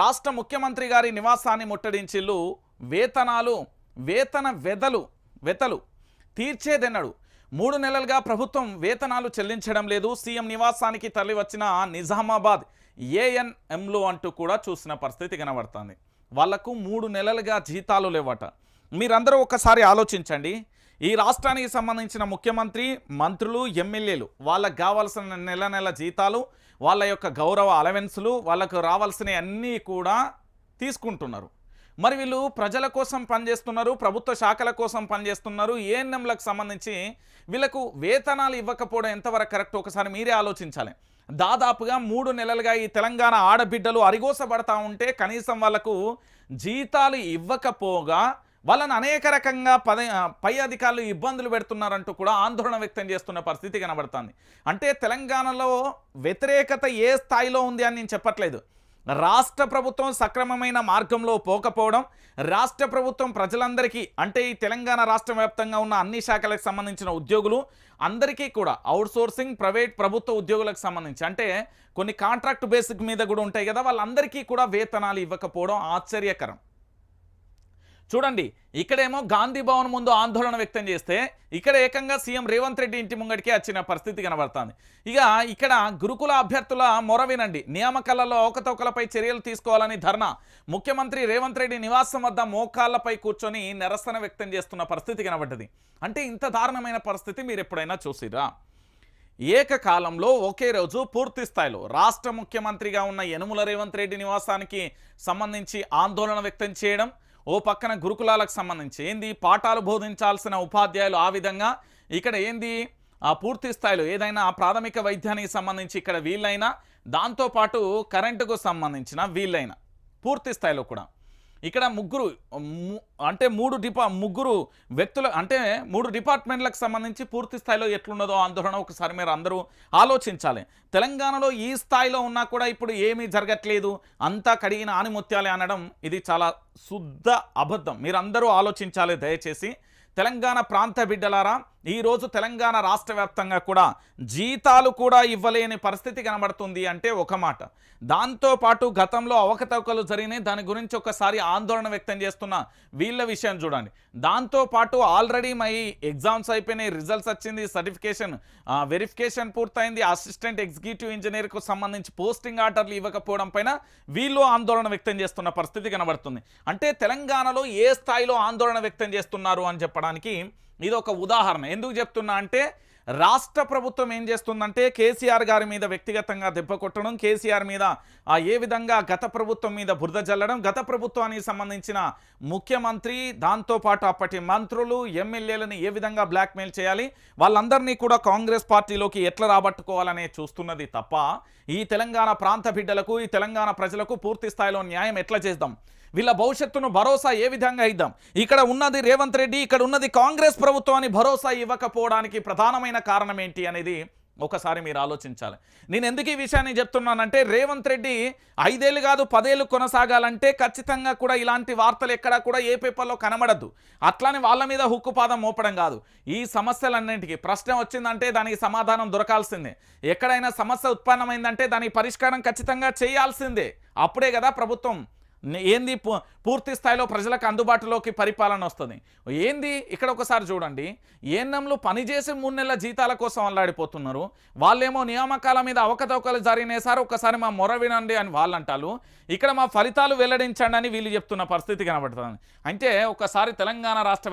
రాష్ట్ర ముఖ్యమంత్రి గారి నివాసాన్ని ముట్టడించిల్లు వేతనాలు వేతన వెదలు వెతలు తీర్చేదెన్నడు. మూడు నెలలుగా ప్రభుత్వం వేతనాలు చెల్లించడం లేదు. సీఎం నివాసానికి తరలివచ్చిన నిజామాబాద్ ఏఎన్ఎంలు అంటూ కూడా చూసిన పరిస్థితి కనబడుతుంది. వాళ్ళకు మూడు నెలలుగా జీతాలు లేవట. మీరందరూ ఒకసారి ఆలోచించండి. ఈ రాష్ట్రానికి సంబంధించిన ముఖ్యమంత్రి మంత్రులు ఎమ్మెల్యేలు వాళ్ళకు కావాల్సిన నెల నెల జీతాలు వాళ్ళ యొక్క గౌరవ అలవెన్సులు వాళ్ళకు రావాల్సిన అన్నీ కూడా తీసుకుంటున్నారు. మరి వీళ్ళు ప్రజల కోసం పనిచేస్తున్నారు ప్రభుత్వ శాఖల కోసం పనిచేస్తున్నారు ఏఎన్ఎంలకు సంబంధించి వీళ్ళకు వేతనాలు ఇవ్వకపోవడం ఎంతవరకు కరెక్ట్? ఒకసారి మీరే ఆలోచించాలి. దాదాపుగా మూడు నెలలుగా ఈ తెలంగాణ ఆడబిడ్డలు అరిగోసబడతా ఉంటే కనీసం వాళ్ళకు జీతాలు ఇవ్వకపోగా వాళ్ళని అనేక రకంగా పద పై అధికారులు ఇబ్బందులు పెడుతున్నారంటూ కూడా ఆందోళన వ్యక్తం చేస్తున్న పరిస్థితి కనబడుతుంది. అంటే తెలంగాణలో వ్యతిరేకత ఏ స్థాయిలో ఉంది అని నేను చెప్పట్లేదు. రాష్ట్ర ప్రభుత్వం సక్రమమైన మార్గంలో పోకపోవడం రాష్ట్ర ప్రభుత్వం ప్రజలందరికీ అంటే ఈ తెలంగాణ రాష్ట్ర వ్యాప్తంగా ఉన్న అన్ని శాఖలకు సంబంధించిన ఉద్యోగులు అందరికీ కూడా అవుట్సోర్సింగ్ ప్రైవేట్ ప్రభుత్వ ఉద్యోగులకు సంబంధించి అంటే కొన్ని కాంట్రాక్ట్ బేసిక్ మీద కూడా ఉంటాయి కదా వాళ్ళందరికీ కూడా వేతనాలు ఇవ్వకపోవడం ఆశ్చర్యకరం. చూడండి ఇక్కడేమో గాంధీ భవన్ ముందు ఆందోళన వ్యక్తం చేస్తే ఇక్కడ ఏకంగా సీఎం రేవంత్ రెడ్డి ఇంటి ముంగడికి వచ్చిన పరిస్థితి కనబడుతుంది. ఇక ఇక్కడ గురుకుల అభ్యర్థుల మొర వినండి. నియామకాలలో అవకతవకలపై చర్యలు తీసుకోవాలని ధర్నా. ముఖ్యమంత్రి రేవంత్ రెడ్డి నివాసం వద్ద మోకాళ్ళపై కూర్చొని నిరసన వ్యక్తం చేస్తున్న పరిస్థితి కనబడ్డది. అంటే ఇంత దారుణమైన పరిస్థితి మీరు ఎప్పుడైనా చూసిరా? ఏకకాలంలో ఒకే రోజు పూర్తి స్థాయిలో రాష్ట్ర ముఖ్యమంత్రిగా ఉన్న యనుమల రేవంత్ రెడ్డి నివాసానికి సంబంధించి ఆందోళన వ్యక్తం చేయడం ఓ పక్కన గురుకులాలకు సంబంధించి ఏంది? పాఠాలు బోధించాల్సిన ఉపాధ్యాయులు ఆ విధంగా ఇక్కడ ఏంది? ఆ పూర్తి స్థాయిలో ఏదైనా ప్రాథమిక వైద్యానికి సంబంధించి ఇక్కడ వీళ్ళైనా దాంతోపాటు కరెంటుకు సంబంధించిన వీళ్ళైనా పూర్తి స్థాయిలో కూడా. ఇక్కడ ముగ్గురు ము- అంటే మూడు డిపా ముగ్గురు వ్యక్తులు అంటే మూడు డిపార్ట్మెంట్లకు సంబంధించి పూర్తి స్థాయిలో ఎట్లున్నదో ఆందోళన ఒకసారి మీరు అందరూ ఆలోచించాలి. తెలంగాణలో ఈ స్థాయిలో ఉన్నా కూడా ఇప్పుడు ఏమీ జరగట్లేదు. అంతా కడిగిన ఆనిముత్యాలే అనడం ఇది చాలా శుద్ధ అబద్ధం. మీరందరూ ఆలోచించాలి దయచేసి. తెలంగాణ ప్రాంత బిడ్డలారా ఈరోజు తెలంగాణ రాష్ట్ర వ్యాప్తంగా కూడా జీతాలు కూడా ఇవ్వలేని పరిస్థితి కనబడుతుంది అంటే ఒక మాట. దాంతోపాటు గతంలో అవకతవకలు జరిగినాయి. దాని గురించి ఒకసారి ఆందోళన వ్యక్తం చేస్తున్న వీళ్ళ విషయం చూడండి. దాంతోపాటు ఆల్రెడీ మై ఎగ్జామ్స్ అయిపోయినాయి. రిజల్ట్స్ వచ్చింది. సర్టిఫికేషన్ వెరిఫికేషన్ పూర్తయింది. అసిస్టెంట్ ఎగ్జిక్యూటివ్ ఇంజనీర్కు సంబంధించి పోస్టింగ్ ఆర్డర్లు ఇవ్వకపోవడం పైన వీళ్ళు ఆందోళన వ్యక్తం చేస్తున్న పరిస్థితి కనబడుతుంది. అంటే తెలంగాణలో ఏ స్థాయిలో ఆందోళన వ్యక్తం చేస్తున్నారు అని చెప్పడానికి ఇది ఒక ఉదాహరణ. ఎందుకు చెప్తున్నా అంటే రాష్ట్ర ప్రభుత్వం ఏం చేస్తుందంటే కేసీఆర్ గారి మీద వ్యక్తిగతంగా దెబ్బ కొట్టడం కేసీఆర్ మీద ఆ ఏ విధంగా గత ప్రభుత్వం మీద బురద జల్లడం గత ప్రభుత్వానికి సంబంధించిన ముఖ్యమంత్రి దాంతోపాటు అప్పటి మంత్రులు ఎమ్మెల్యేలను ఏ విధంగా బ్లాక్మెయిల్ చేయాలి వాళ్ళందరినీ కూడా కాంగ్రెస్ పార్టీలోకి ఎట్లా రాబట్టుకోవాలనే చూస్తున్నది తప్ప ఈ తెలంగాణ ప్రాంత బిడ్డలకు ఈ తెలంగాణ ప్రజలకు పూర్తి స్థాయిలో న్యాయం ఎట్లా చేద్దాం? వీళ్ళ భవిష్యత్తును భరోసా ఏ విధంగా ఇద్దాం? ఇక్కడ ఉన్నది రేవంత్ రెడ్డి ఇక్కడ ఉన్నది కాంగ్రెస్ ప్రభుత్వం అని భరోసా ఇవ్వకపోవడానికి ప్రధానమైన కారణం ఏంటి అనేది ఒకసారి మీరు ఆలోచించాలి. నేను ఎందుకు ఈ విషయాన్ని చెప్తున్నానంటే రేవంత్ రెడ్డి ఐదేళ్ళు కాదు పదేళ్ళు కొనసాగాలంటే ఖచ్చితంగా కూడా ఇలాంటి వార్తలు ఎక్కడా కూడా ఏ పేపర్లో కనబడద్దు. అట్లానే వాళ్ళ మీద హుక్కుపాదం మోపడం కాదు. ఈ సమస్యలన్నింటికి ప్రశ్న వచ్చిందంటే దానికి సమాధానం దొరకాల్సిందే. ఎక్కడైనా సమస్య ఉత్పన్నమైందంటే దానికి పరిష్కారం ఖచ్చితంగా చేయాల్సిందే. అప్పుడే కదా ప్రభుత్వం ఏంది పూర్తి స్థాయిలో ప్రజలకు అందుబాటులోకి పరిపాలన వస్తుంది? ఏంది? ఇక్కడ ఒకసారి చూడండి. ఏఎన్ఎంలు పనిచేసి మూడు నెలల జీతాల కోసం అల్లాడిపోతున్నారు. వాళ్ళేమో నియామకాల మీద అవకతవకలు జరిగినాయి సార్ ఒకసారి మా మొర వినండి అని వాళ్ళు అంటారు ఇక్కడ మా ఫలితాలు వెల్లడించండి అని వీళ్ళు చెప్తున్న పరిస్థితి కనబడుతుంది. అంటే ఒకసారి తెలంగాణ రాష్ట్ర